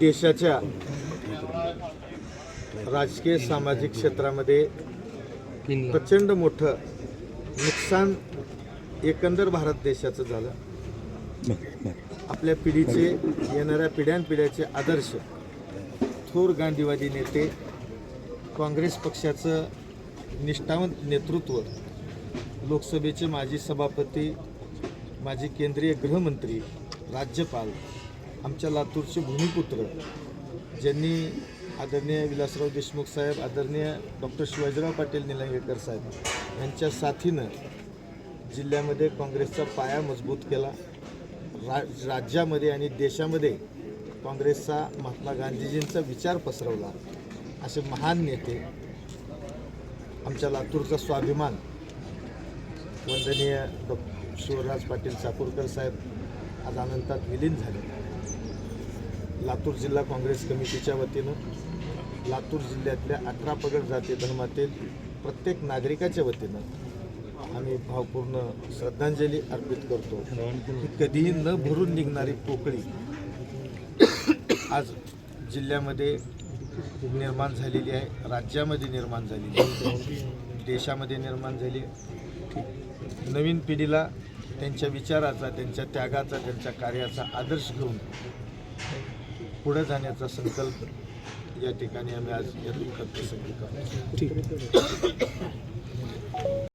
देशाच्या राजकीय सामाजिक क्षेत्रामध्ये प्रचंड मोठं नुकसान एकंदर भारत देशाचं झालं. आपल्या पिढीचे येणाऱ्या पिढ्यानपिढ्याचे आदर्श. थोर गांधीवादी नेते काँग्रेस पक्षाचं निष्ठावंत नेतृत्व लोकसभेचे माजी सभापती माजी केंद्रीय गृहमंत्री राज्यपाल आमच्या लातूरचे भूमिपुत्र ज्यांनी आदरणीय विलासराव देशमुख साहेब आदरणीय डॉक्टर शिवाजीराव पाटील निलंगेकर साहेब यांच्या साथीनं जिल्ह्यामध्ये काँग्रेसचा पाया मजबूत केला. रा राज्यामध्ये आणि देशामध्ये काँग्रेसचा महात्मा गांधीजींचा विचार पसरवला. असे महान नेते आमच्या लातूरचा स्वाभिमान वंदनीय डॉ शिवराज पाटील चाकूरकर साहेब आज अनंतात विलीन झाले. लातूर जिल्हा काँग्रेस कमिटीच्या वतीनं लातूर जिल्ह्यातल्या अठरा पगड जाती धर्मातील प्रत्येक नागरिकाच्या वतीनं आम्ही भावपूर्ण श्रद्धांजली अर्पित करतो ही कधीही न भरून निघणारी पोकळी आज जिल्ह्यामध्ये निर्माण झालेली आहे राज्यामध्ये निर्माण झालेली आहे देशामध्ये निर्माण झाली आहे. नवीन पिढीला त्यांच्या विचाराचा त्यांच्या त्यागाचा त्यांच्या कार्याचा आदर्श घेऊन पुढे जाण्याचा संकल्प या ठिकाणी आम्ही आज या दुःखद प्रसंगी करतो.